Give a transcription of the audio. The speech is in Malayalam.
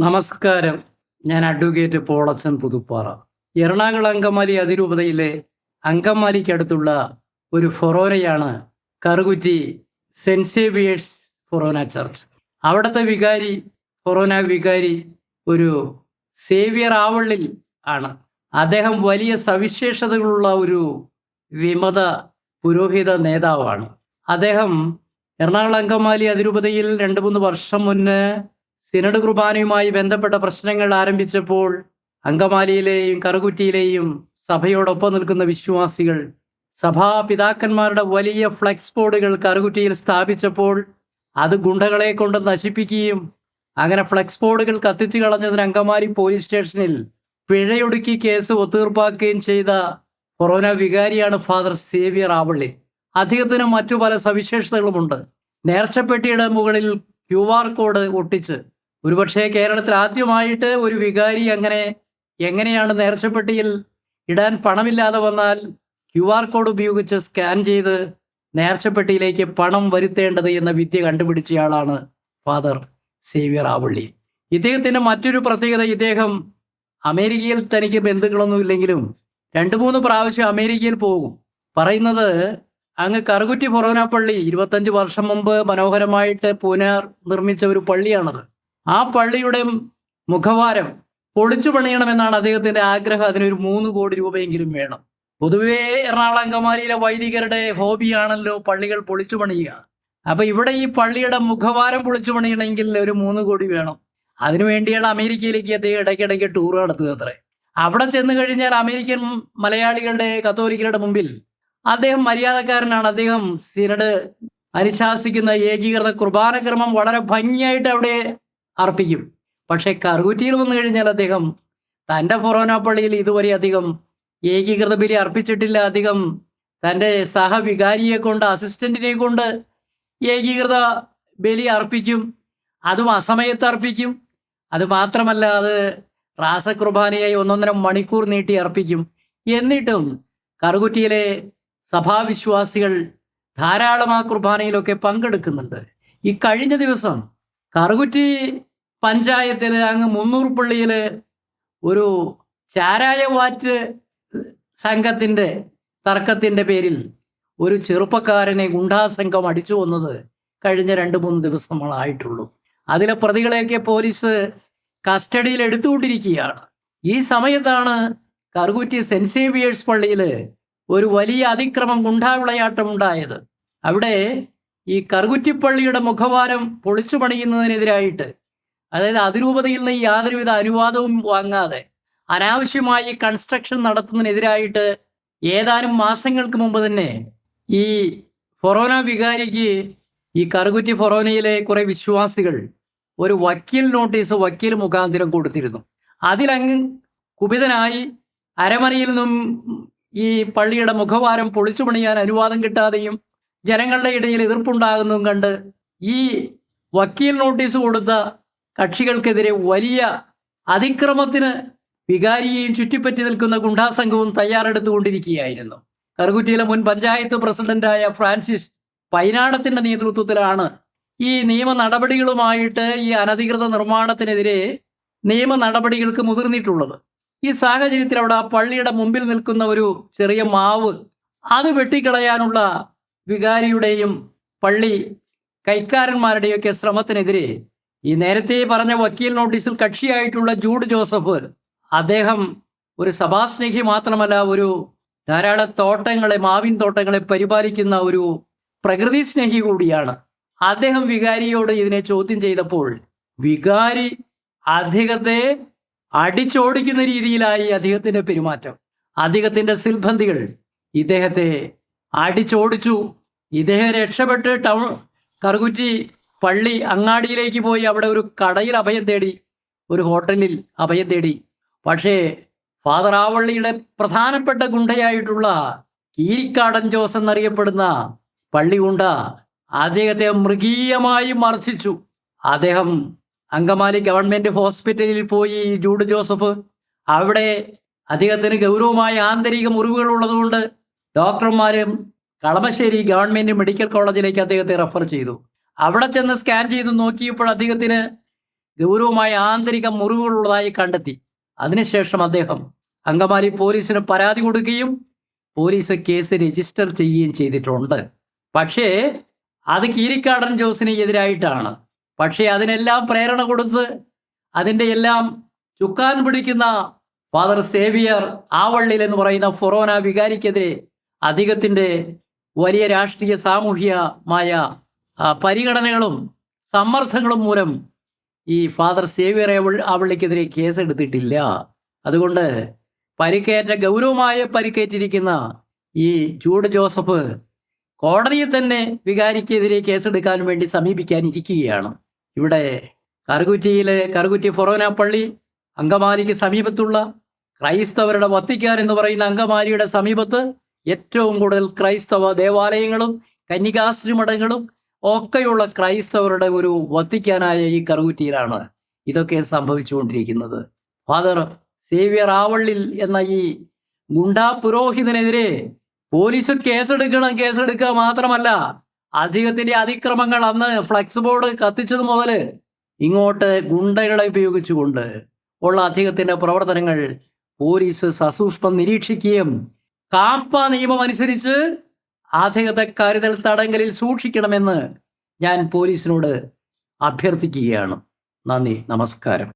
നമസ്കാരം. ഞാൻ അഡ്വക്കേറ്റ് പോളച്ചൻ പുതുപ്പാറ. എറണാകുളം അങ്കമാലി അതിരൂപതയിലെ അങ്കമാലിക്കടുത്തുള്ള ഒരു ഫൊറോനയാണ് Karukutty saint Xavier's forane church. അവിടുത്തെ വികാരി ഫൊറോന വികാരി ഒരു സേവിയർ ആവള്ളിൽ ആണ്. അദ്ദേഹം വലിയ സവിശേഷതകളുള്ള ഒരു വിമത പുരോഹിത നേതാവാണ്. അദ്ദേഹം എറണാകുളം അങ്കമാലി അതിരൂപതയിൽ രണ്ട് മൂന്ന് വർഷം മുന്നേ സിനഡ് കുർബാനയുമായി ബന്ധപ്പെട്ട പ്രശ്നങ്ങൾ ആരംഭിച്ചപ്പോൾ അങ്കമാലിയിലെയും കറുകുറ്റിയിലെയും സഭയോടൊപ്പം നിൽക്കുന്ന വിശ്വാസികൾ സഭാ പിതാക്കന്മാരുടെ വലിയ ഫ്ലെക്സ് ബോർഡുകൾ കറുകുറ്റിയിൽ സ്ഥാപിച്ചപ്പോൾ അത് ഗുണ്ടകളെ കൊണ്ട് നശിപ്പിക്കുകയും അങ്ങനെ ഫ്ലെക്സ് ബോർഡുകൾ കത്തിച്ചു കളഞ്ഞതിന് അങ്കമാലി പോലീസ് സ്റ്റേഷനിൽ പിഴയൊടുക്കി കേസ് ഒത്തീർപ്പാക്കുകയും ചെയ്ത കൊറോന വികാരിയാണ് ഫാദർ സേവിയർ ആവള്ളി. അദ്ദേഹത്തിന് മറ്റു പല സവിശേഷതകളുമുണ്ട്. നേർച്ചപ്പെട്ടിയുടെ മുകളിൽ ക്യു ആർ കോഡ് ഒട്ടിച്ച് ഒരുപക്ഷെ കേരളത്തിൽ ആദ്യമായിട്ട് ഒരു വികാരി അങ്ങനെ എങ്ങനെയാണ് നേർച്ചപ്പെട്ടിയിൽ ഇടാൻ പണമില്ലാതെ വന്നാൽ ക്യു ആർ കോഡ് ഉപയോഗിച്ച് സ്കാൻ ചെയ്ത് നേർച്ചപ്പെട്ടിയിലേക്ക് പണം വരുത്തേണ്ടത് എന്ന വിദ്യ കണ്ടുപിടിച്ചയാളാണ് ഫാദർ സേവ്യർ ആവള്ളി. ഇദ്ദേഹത്തിന്റെ മറ്റൊരു പ്രത്യേകത ഇദ്ദേഹം അമേരിക്കയിൽ തനിക്ക് ബന്ധുക്കളൊന്നുമില്ലെങ്കിലും രണ്ട് മൂന്ന് പ്രാവശ്യം അമേരിക്കയിൽ പോകും. പറയുന്നത് അങ്ങ് കറുകുറ്റി ഫൊറോന പള്ളി ഇരുപത്തഞ്ച് വർഷം മുമ്പ് മനോഹരമായിട്ട് പുനർ നിർമ്മിച്ച ഒരു പള്ളിയാണത്. ആ പള്ളിയുടെ മുഖവാരം പൊളിച്ചു പണിയണമെന്നാണ് അദ്ദേഹത്തിന്റെ ആഗ്രഹം. അതിനൊരു മൂന്ന് കോടി രൂപയെങ്കിലും വേണം. പൊതുവേ എറണാകുളം അങ്കമാലിയിലെ വൈദികരുടെ ഹോബിയാണല്ലോ പള്ളികൾ പൊളിച്ചു പണിയുക. അപ്പൊ ഇവിടെ ഈ പള്ളിയുടെ മുഖവാരം പൊളിച്ചു പണിയണമെങ്കിൽ ഒരു മൂന്ന് കോടി വേണം. അതിനുവേണ്ടിയാണ് അമേരിക്കയിലേക്ക് അദ്ദേഹം ഇടയ്ക്കിടയ്ക്ക് ടൂർ നടത്തുക അത്രേ. അവിടെ ചെന്ന് കഴിഞ്ഞാൽ അമേരിക്കൻ മലയാളികളുടെ കത്തോലിക്കരുടെ മുമ്പിൽ അദ്ദേഹം മര്യാദക്കാരനാണ്. അദ്ദേഹം സിനഡ് അനുശാസിക്കുന്ന ഏകീകൃത കുർബാന കുർബാനക്രമം വളരെ ഭംഗിയായിട്ട് അവിടെ അർപ്പിക്കും. പക്ഷേ കറുകുറ്റിയിൽ വന്നു കഴിഞ്ഞാൽ അദ്ദേഹം തന്റെ ഫൊറോന പള്ളിയിൽ ഇതുവരെ അധികം ഏകീകൃത ബലി അർപ്പിച്ചിട്ടില്ല. അധികം തന്റെ സഹവികാരിയെ കൊണ്ട് അസിസ്റ്റന്റിനെ കൊണ്ട് ഏകീകൃത ബലി അർപ്പിക്കും. അതും അസമയത്ത് അർപ്പിക്കും. അത് മാത്രമല്ല അത് റാസകുർബാനയായി ഒന്നൊന്നര മണിക്കൂർ നീട്ടി അർപ്പിക്കും. എന്നിട്ടും കറുകുറ്റിയിലെ സഭാവിശ്വാസികൾ ധാരാളം ആ കുർബാനയിലൊക്കെ പങ്കെടുക്കുന്നുണ്ട്. ഈ കഴിഞ്ഞ ദിവസം കറുകുറ്റി പഞ്ചായത്തിൽ അങ്ങ് മുന്നൂർ പള്ളിയിൽ ഒരു ചാരായ വാറ്റ് സംഘത്തിന്റെ തർക്കത്തിന്റെ പേരിൽ ഒരു ചെറുപ്പക്കാരനെ ഗുണ്ടാസംഘം അടിച്ചു വന്നത് കഴിഞ്ഞ രണ്ട് മൂന്ന് ദിവസങ്ങളായിട്ടുള്ളൂ. അതിലെ പ്രതികളെയൊക്കെ പോലീസ് കസ്റ്റഡിയിൽ എടുത്തുകൊണ്ടിരിക്കുകയാണ്. ഈ സമയത്താണ് കറുകുറ്റി സെന്റ് സേവിയേഴ്സ് പള്ളിയിൽ ഒരു വലിയ അതിക്രമം ഗുണ്ടാവിളയാട്ടം ഉണ്ടായത് അവിടെ ഈ കറുകുറ്റിപ്പള്ളിയുടെ മുഖവാരം പൊളിച്ചു പണിയുന്നതിനെതിരായിട്ട് അതായത് അതിരൂപതയിൽ നിന്ന് യാതൊരുവിധ അനുവാദവും വാങ്ങാതെ അനാവശ്യമായി കൺസ്ട്രക്ഷൻ നടത്തുന്നതിനെതിരായിട്ട് ഏതാനും മാസങ്ങൾക്ക് മുമ്പ് തന്നെ ഈ ഫൊറോന വികാരിക്ക് ഈ കറുകുറ്റി ഫൊറോനയിലെ കുറേ വിശ്വാസികൾ ഒരു വക്കീൽ നോട്ടീസ് വക്കീൽ മുഖാന്തരം കൊടുത്തിരുന്നു. അതിലങ്ങ് കുപിതനായി അരമനയിൽ നിന്നും ഈ പള്ളിയുടെ മുഖവാരം പൊളിച്ചു പണിയാൻ അനുവാദം കിട്ടാതെയും ജനങ്ങളുടെ ഇടയിൽ എതിർപ്പുണ്ടാകുന്നതും കണ്ട് ഈ വക്കീൽ നോട്ടീസ് കൊടുത്ത കക്ഷികൾക്കെതിരെ വലിയ അതിക്രമത്തിന് വികാരിയെയും ചുറ്റിപ്പറ്റി നിൽക്കുന്ന ഗുണ്ടാസംഘവും തയ്യാറെടുത്തുകൊണ്ടിരിക്കുകയായിരുന്നു. കറുകുറ്റിയിലെ മുൻ പഞ്ചായത്ത് പ്രസിഡന്റായ ഫ്രാൻസിസ് പൈനാടത്തിന്റെ നേതൃത്വത്തിലാണ് ഈ നിയമ നടപടികളുമായിട്ട് ഈ അനധികൃത നിർമ്മാണത്തിനെതിരെ നിയമ നടപടികൾക്ക് മുതിർന്നിട്ടുള്ളത്. ഈ സാഹചര്യത്തിൽ അവിടെ ആ പള്ളിയുടെ മുമ്പിൽ നിൽക്കുന്ന ഒരു ചെറിയ മാവ് അത് വെട്ടിക്കളയാനുള്ള വികാരിയുടെയും പള്ളി കൈക്കാരന്മാരുടെയൊക്കെ ശ്രമത്തിനെതിരെ ഈ നേരത്തെ പറഞ്ഞ വക്കീൽ നോട്ടീസിൽ കക്ഷിയായിട്ടുള്ള ജൂഡ് ജോസഫ് അദ്ദേഹം ഒരു സഭാസ്നേഹി മാത്രമല്ല ഒരു ധാരാളം തോട്ടങ്ങളെ മാവിൻ തോട്ടങ്ങളെ പരിപാലിക്കുന്ന ഒരു പ്രകൃതി സ്നേഹി കൂടിയാണ്. അദ്ദേഹം വികാരിയോട് ഇതിനെ ചോദ്യം ചെയ്തപ്പോൾ വികാരി അദ്ദേഹത്തെ അടിച്ചോടിക്കുന്ന രീതിയിലായി അദ്ദേഹത്തിന്റെ പെരുമാറ്റം. അദ്ദേഹത്തിന്റെ സിൽബന്ധികൾ ഇദ്ദേഹത്തെ അടിച്ചോടിച്ചു. ഇദ്ദേഹം രക്ഷപ്പെട്ട് ടൗൺ കറുകുറ്റി പള്ളി അങ്ങാടിയിലേക്ക് പോയി അവിടെ ഒരു കടയിൽ അഭയം തേടി ഒരു ഹോട്ടലിൽ അഭയം തേടി. പക്ഷേ ഫാദർ ആവള്ളിയുടെ പ്രധാനപ്പെട്ട ഗുണ്ടയായിട്ടുള്ള കീരിക്കാടൻ ജോസ് എന്നറിയപ്പെടുന്ന പള്ളി ഗുണ്ട അദ്ദേഹത്തെ മൃഗീയമായി മർദ്ദിച്ചു. അദ്ദേഹം അങ്കമാലി ഗവൺമെന്റ് ഹോസ്പിറ്റലിൽ പോയി ജൂഡ് ജോസഫ്. അവിടെ അദ്ദേഹത്തിന് ഗൗരവമായ ആന്തരിക മുറിവുകൾ ഉള്ളതുകൊണ്ട് ഡോക്ടർമാരും കളമശ്ശേരി ഗവൺമെന്റ് മെഡിക്കൽ കോളേജിലേക്ക് അദ്ദേഹത്തെ റെഫർ ചെയ്തു. അവിടെ ചെന്ന് സ്കാൻ ചെയ്ത് നോക്കിയപ്പോൾ അദ്ദേഹത്തിന് ഗൗരവമായ ആന്തരിക മുറിവുകളുള്ളതായി കണ്ടെത്തി. അതിനുശേഷം അദ്ദേഹം അങ്കമാലി പോലീസിന് പരാതി കൊടുക്കുകയും പോലീസ് കേസ് രജിസ്റ്റർ ചെയ്യുകയും ചെയ്തിട്ടുണ്ട്. പക്ഷേ അത് കീരിക്കാടൻ ജോസിന് എതിരായിട്ടാണ് പക്ഷേ അതിനെല്ലാം പ്രേരണ കൊടുത്ത് അതിന്റെ എല്ലാം ചുക്കാൻ പിടിക്കുന്ന ഫാദർ സേവിയർ ആവള്ളിൽ എന്ന് പറയുന്ന ഫൊറോന വികാരിക്കെതിരെ അധികത്തിന്റെ വലിയ രാഷ്ട്രീയ സാമൂഹികമായ പരിഗണനകളും സമ്മർദ്ദങ്ങളും മൂലം ഈ ഫാദർ സേവിയറെ അവളിക്കെതിരെ കേസെടുത്തിട്ടില്ല. അതുകൊണ്ട് പരിക്കേറ്റ ഗൗരവമായ പരിക്കേറ്റിരിക്കുന്ന ഈ ജൂഡ് ജോസഫ് കോടതിയിൽ തന്നെ വികാരിക്കെതിരെ കേസെടുക്കാൻ വേണ്ടി സമീപിക്കാനിരിക്കുകയാണ്. ഇവിടെ കറുകുറ്റിയിലെ കറുകുറ്റി ഫൊറോന പള്ളി അങ്കമാലിക്ക് സമീപത്തുള്ള ക്രൈസ്തവരുടെ വത്തിക്കാൻ എന്ന് പറയുന്ന അങ്കമാലിയുടെ സമീപത്ത് ഏറ്റവും കൂടുതൽ ക്രൈസ്തവ ദേവാലയങ്ങളും കന്യകാശ്രീ മഠങ്ങളും ഒക്കെയുള്ള ക്രൈസ്തവരുടെ ഒരു വത്തിക്കാനായ ഈ കറുകുറ്റിയിലാണ് ഇതൊക്കെ സംഭവിച്ചുകൊണ്ടിരിക്കുന്നത്. ഫാദർ സേവ്യർ ആവള്ളിൽ എന്ന ഈ ഗുണ്ടാ പുരോഹിതനെതിരെ പോലീസ് കേസെടുക്കണം കേസെടുക്കുക മാത്രമല്ല അധികത്തിന്റെ അതിക്രമങ്ങൾ അന്ന് ഫ്ലക്സ് ബോർഡ് കത്തിച്ചത് മുതൽ ഇങ്ങോട്ട് ഗുണ്ടകളെ ഉപയോഗിച്ചുകൊണ്ട് ഉള്ള അധികത്തിന്റെ പ്രവർത്തനങ്ങൾ പോലീസ് സസൂക്ഷ്മം നിരീക്ഷിക്കുകയും കാപ്പ നിയമം അനുസരിച്ച് അദ്ദേഹത്തെ കരുതൽ തടങ്കലിൽ സൂക്ഷിക്കണമെന്ന് ഞാൻ പോലീസിനോട് അഭ്യർത്ഥിക്കുകയാണ്. നന്ദി നമസ്കാരം.